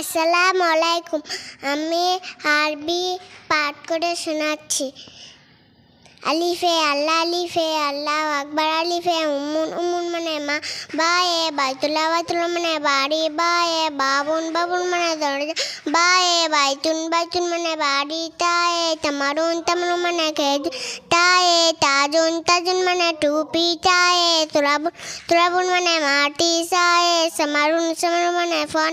আসসালামু আলাইকুম আমি আরবি পাঠ করে শোনাচ্ছি। আলিফে আল্লাহ আলিফে আল্লাহ আকবর, আলিফে উমুন উমুন মানে মা, বা এ বাইতুল্লাহ বাইতুল্লাহ মানে বাড়ি, বা এ বাবুন বাবুন মানে দরজা, বা এ বাইতুন বাইতুন মানে বাড়ি, তা এ তামারুন তামারুন মানে খেজ তা এ তাজুন তাজুন মানে টুপি, তা এ তুরাবুন তুরাবুন মানে মাটি সা এ সামারুন সামারুন মানে ফোন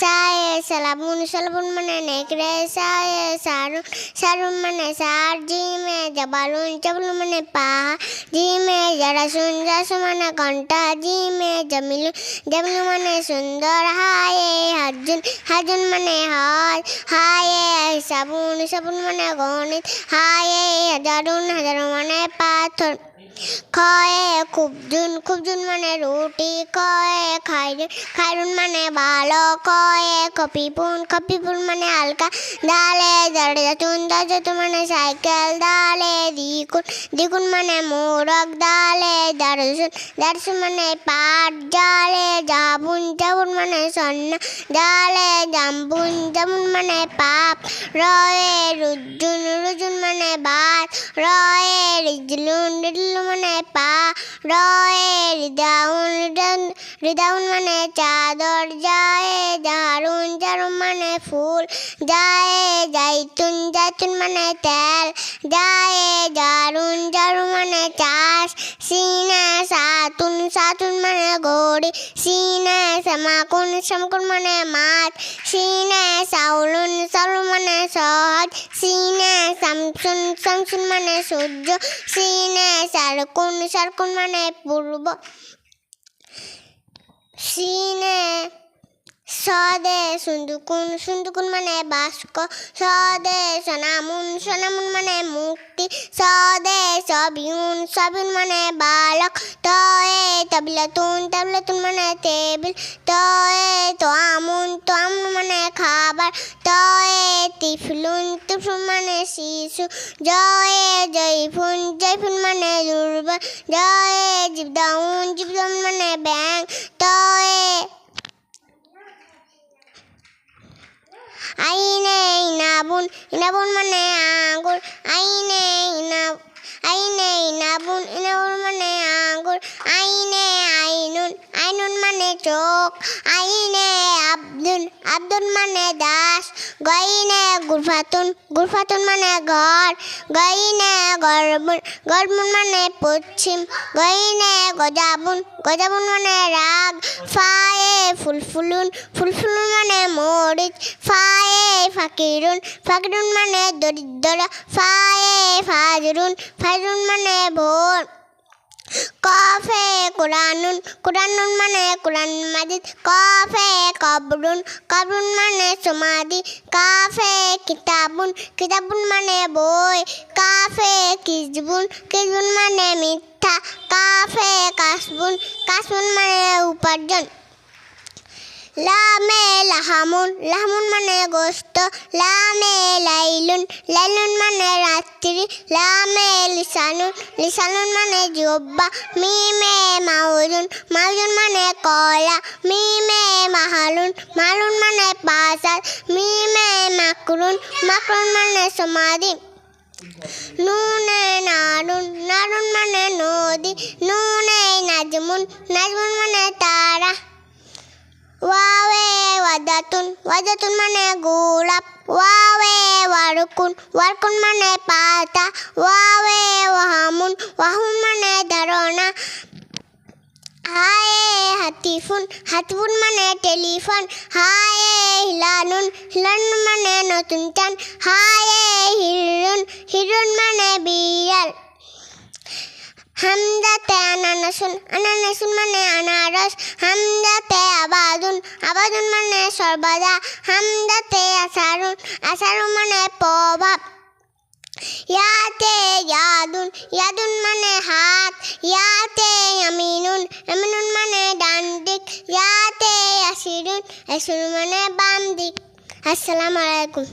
সা এ সালাবুন সালাবুন মানে নেকড়ে সা এ সারুন সারুন মানে সার জিমে জবালুন জবালুন মানে পাহা জিমে জরাসুন জরাসুন মানে ঘণ্টা জিমে জমিলুন জমিলুন মানে সুন্দর হায়ে হাজুন হাজুন মানে হাজ হায়ে সাবুন সাবুন মানে গণিত হায়ে হাজারুন হাজারুন মানে পাথর খয়ে খুবজুন খুবজুন মানে রুটি খয়ে খাইরুন খাইরুন মানে ভালো কয়ে কপিপুন কপিপুন মানে হালকা দালে দরজাতুন দরজাতুন মানে সাইকেল ডালে দিকুন দিকুন মানে মোরগ ডালে দারসুন দারসুন মানে পাট ডালে সন্ন জালে জাম্বুন জামুন মানে পাপ রয়ে রুজুন রুজুন মানে ভাত রয়ে রিজলুন রিজলুন মানে পা রয়ে রিদাউন রিদাউন মানে চাদর যায় জারুন জারুন মানে ফুল যায় জাইতুন জাইতুন মানে তেল যায় জারুন জারুন মানে চাষ সিনা সাতুন সাতুন মানে গড়ি সিনা সামাকুন সামাকুন মানে মাছ সিনে সাউলুন সাউলুন মানে সহজ। সিনে সামসুন সামসুন মানে সূর্য। সিনে সারকুন সারকুন মানে পূর্ব। সিনে সদে সুন্দুকুন সুন্দুকুন মানে বাস্ক সদে সোনামুন সোনামুন মানে মুক্তি, সদে সবিউন সবিউন মানে বালক, তয়ে তবলাতুন তবলাতুন মানে টেবিল, তয়ে তো আমুন তো আমুন মানে খাবার, তয়ে তিফলুন তিফলুন মানে শিশু জয়ে জয়ফুন জয়ফুন মানে দুর্বল জয়ে জীবদাউন জীবদাউন মানে ব্যাং তয়ে আইনে ইনাবুন ইনাবুন মানে আঙ্গুর। আইনে ইনা আইনে ইনাবুন ইনাবুন মানে আঙ্গুর। আইনে আইনুন আইনুন মানে চোখ। আইনে আব্দুল আব্দুল মানে দাস। গইনে গুরফাতুন গুরফাতুন মানে ঘর। গইনে গরবুন গরবুন মানে পশ্চিম। গইনে গজাবুন গজাবুন মানে রাগ। ফায়ে ফুলফুলুন ফুলফুলুন মানে ফায়ে ফাকিরুন ফাকিরুন মানে দরিদ্র, ফায়ে ফাজরুন ফাজরুন মানে ভোর। কফে কোরআনুন কোরআনুন মানে কোরআন মাজিদ। কফে কবরুন কবরুন মানে সমাধি। কাফে কিতাবুন কিতাবুন মানে বই। কাফে কিজবুন কিজবুন মানে মিথ্যা। কাফে কাসবুন কাসবুন মানে উপার্জন। লামে লাহামুন লাহামুন মানে গোস্ত, লামে লাইলুন লাইলুন মানে রাত্রি, লামে লিসানুন লিসানুন মানে জব্বা, মিমে মাউজুন মাউজুন মানে কলা, মিমে মাহালুন, মালুন মানে পাসার মিমে মাকরুন মাকরুন মানে সমাধি। নুনে নারুন নারুন মানে নদী, নুনে নাজমুন নাজমুন মানে ওয়াওয়ে ওয়াদাতুন ওয়াদাতুন মানে গোলাপ ওয়াওয়ে ওয়ারকুন ওয়ারকুন মানে পাতা ওয়াওয়ে ওয়াহামুন ওয়াহুন মানে ধারণা হায়ে হাতিফুন হাতিফুন মানে টেলিফোন হায়ে হিলানুন হিলানুন মানে নতুন চান হায়ে হিরুন হিরুন মানে বিড়াল হামদাতে আনানাসুন আনানাসুন মানে আনারস। হামদাতে আবাদুন আবাদুন মানে সর্বদা। হামদাতে আসারুন আসারুন মানে প্রভাব। ইয়াতে ইয়াদুন ইয়াদুন মানে হাত। ইয়াতে ইয়ামিনুন ইয়ামিনুন মানে ডান দিক। ইয়াতে ইয়াসিরুন ইয়াসিরুন মানে বাম দিক। আসসালামু আলাইকুম।